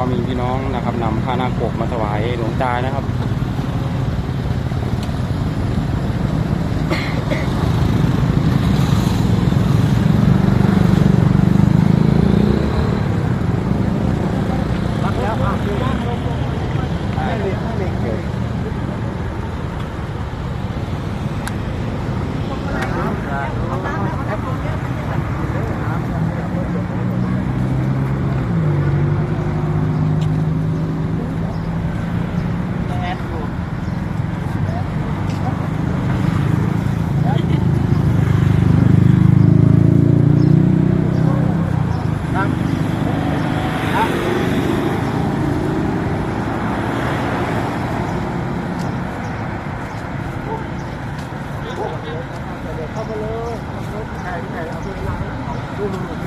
็มีพี่น้องนะครับนำผ้าหน้าปกมาถวายหลวงตานะครับ รับแล้วอะคือว่าให้เล็กให้เล็กเกิดเข้ามาเลยรถใครใครเอาไปล้างดู